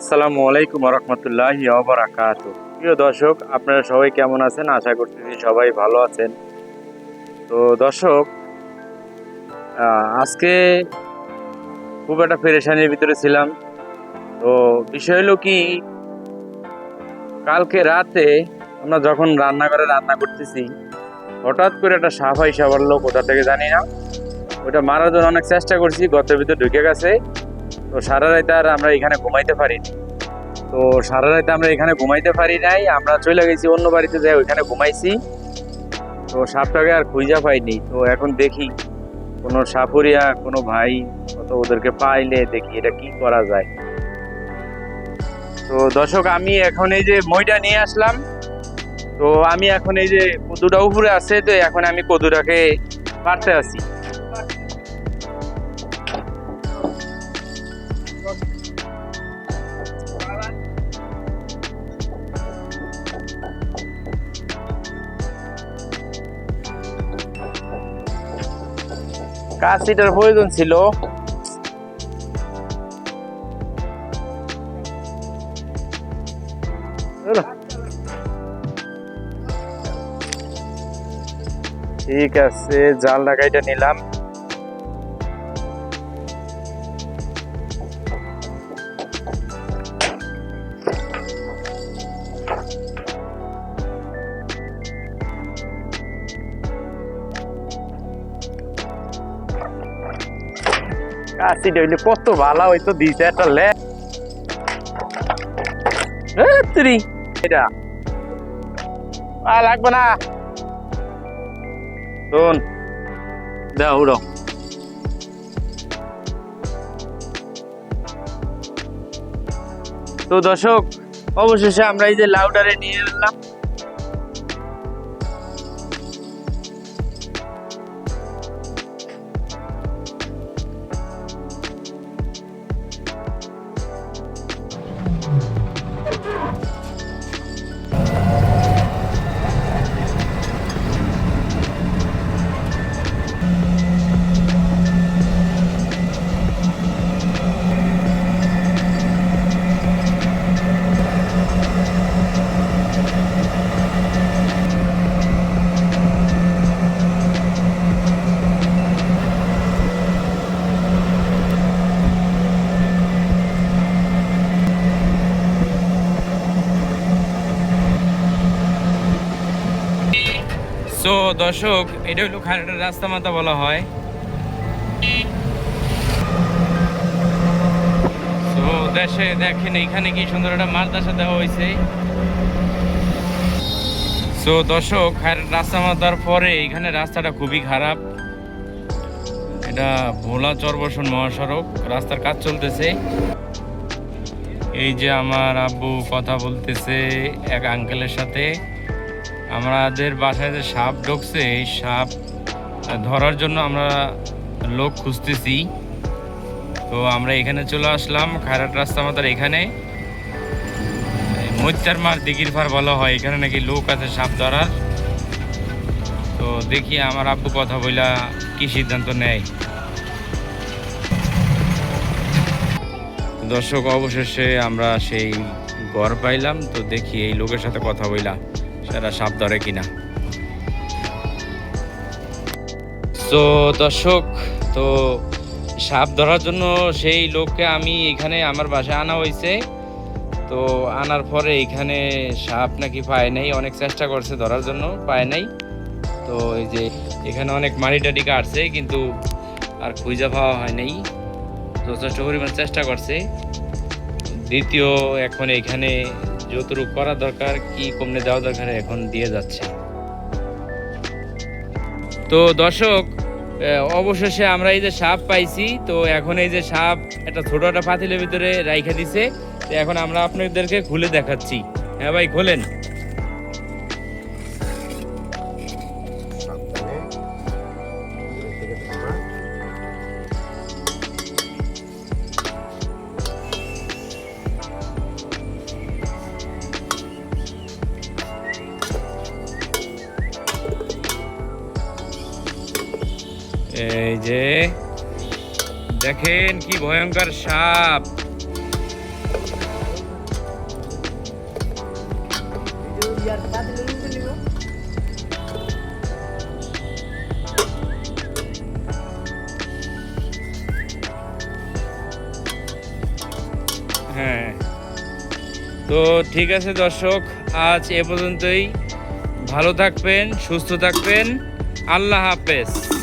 আসসালামু আলাইকুম রহমতুল্লাহ বারাকাত প্রিয় দর্শক, আপনারা সবাই কেমন আছেন? আশা করতেছি সবাই ভালো আছেন। তো দর্শক আজকে খুব একটা পেরেশানির ভিতরে ছিলাম। তো বিষয় হলো কি, কালকে রাতে আমরা যখন রান্নাঘরে রান্না করতেছি, হঠাৎ করে একটা সাফাই আইসা বলল কোথা থেকে জানি না, ওটা মারার জন্য অনেক চেষ্টা করছি, গর্তের ভিতরে ঢুকে গেছে। তো সারা রাতে আর আমরা এখানে ঘুমাইতে পারিনি তো সারা রাতে আমরা এখানে ঘুমাইতে পারি নাই, আমরা চলে গেছি অন্য বাড়িতে যাই ওইখানে ঘুমাইছি। তো সাপটাকে আর খুঁজা পাইনি, তো এখন দেখি কোনো সাপুরিয়া, কোনো ভাই কত ওদেরকে পাইলে দেখি এটা কি করা যায়। তো দর্শক, আমি এখন এই যে মইটা নিয়ে আসলাম। তো আমি এখন এই যে কদুটা উপরে আছে, তো এখন আমি কদুটাকে পারতে আছি কাশিটার প্রয়োজন ছিল। ঠিক আছে জাল লাগাইটা নিলাম। হইলে কত ভালো দিছে একটা লে তুরি এটা। লাগবে না। শোন। তো দর্শক, অবশেষে আমরা এই যে লাউডারে নিয়ে এলাম। সো দর্শক, এটা হলো খারাটার রাস্তা মাথা বলা হয়। তো দেশে দেখেন এখানে কি সুন্দর একটা মাদ্রাসা দেওয়া হয়েছে। সো দর্শক রাস্তা মাথার পরে এখানে রাস্তাটা খুবই খারাপ। এটা ভোলা চরবসন মহাসড়ক, রাস্তার কাজ চলতেছে। এই যে আমার আব্বু কথা বলতেছে এক আঙ্কেলের সাথে। আমাদের বাসায় যে সাপ ঢুকছে, এই সাপ ধরার জন্য আমরা লোক খুঁজতেছি। তো আমরা এখানে চলে আসলাম খায়রাট রাস্তা মাতার এখানে। মৈত্যার মার দিঘির ফার বলা হয়, এখানে নাকি লোক আছে সাপ ধরার। তো দেখি আমার আব্বু কথা বইলা কি সিদ্ধান্ত নেয়। দর্শক, অবশেষে আমরা সেই ঘর পাইলাম। তো দেখি এই লোকের সাথে কথা বইলা। সেটা সাপ ধরে কিনা। তো দর্শক, তো সাপ ধরার জন্য সেই লোককে আমি এখানে আমার বাসায় আনা হয়েছে। তো আনার পরে এখানে সাপ নাকি পায় নাই, অনেক চেষ্টা করছে ধরার জন্য, পায় নাই। তো এই যে এখানে অনেক মাটি টাটি কাটছে, কিন্তু আর খুঁজে পাওয়া হয় নাই। যথেষ্ট পরিমাণ চেষ্টা করছে। দ্বিতীয় এখন এখানে যতটুকু করা দরকার, কি কমনে দেওয়া দরকার এখন দিয়ে যাচ্ছে। তো দর্শক অবশেষে আমরা এই যে সাপ পাইছি, তো এখন এই যে সাপ একটা ছোট একটা পাতিলের ভিতরে রাইখা দিছে। তো এখন আমরা আপনাদেরকে খুলে দেখাচ্ছি। হ্যাঁ ভাই, খোলেন। এই যে, দেখেন কি ভয়ঙ্কর সাপ। হ্যাঁ। তো ঠিক আছে দর্শক, আজ এ পর্যন্তই। ভালো থাকবেন, সুস্থ থাকবেন। আল্লাহ হাফেজ।